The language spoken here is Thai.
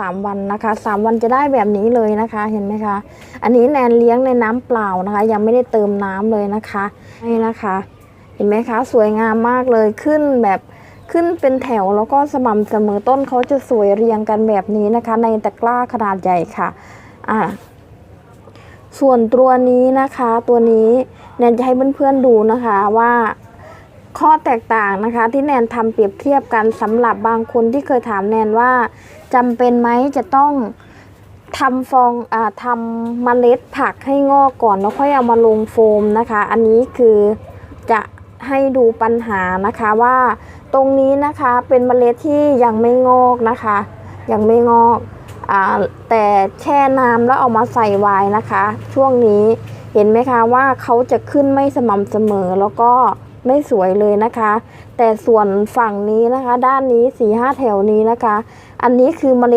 3 วันนะคะ 3 วันจะได้แบบนี้เลยนะคะ เห็นไหมคะ อันนี้แนนเลี้ยงในน้ำเปล่านะคะ ยังไม่ได้เติมน้ำเลยนะคะนี่นะคะ เห็นไหมคะ สวยงามมากเลยขึ้นแบบขึ้นเป็นแถวแล้วก็สม่ำเสมอต้นเขาจะสวยเรียงกันแบบนี้นะคะ ในตะกร้าขนาดใหญ่ค่ะอ่าส่วนตัวนี้นะคะ ตัวนี้แนนจะให้เพื่อนๆดูนะคะว่า ข้อแตกต่างนะคะที่แนนทำเปรียบเทียบกันสำหรับบางคนที่เคยถามแนนว่าจำเป็นไหมจะต้องทำฟองอ่าทำเมล็ดผักให้งอกก่อนแล้วค่อยเอามาลงโฟมนะคะ อันนี้คือจะให้ดูปัญหานะคะว่าตรงนี้นะคะเป็นเมล็ดที่ยังไม่งอกนะคะ ยังไม่งอกอ่าแต่แช่น้ำแล้วเอามาใส่ไวน์นะคะ ช่วงนี้เห็นไหมคะว่าเขาจะขึ้นไม่สม่ำเสมอแล้วก็ ไม่สวยเลยนะคะ แต่ส่วนฝั่งนี้นะคะ ด้านนี้สี่ห้าแถวนี้นะคะ อันนี้คือเมล็ด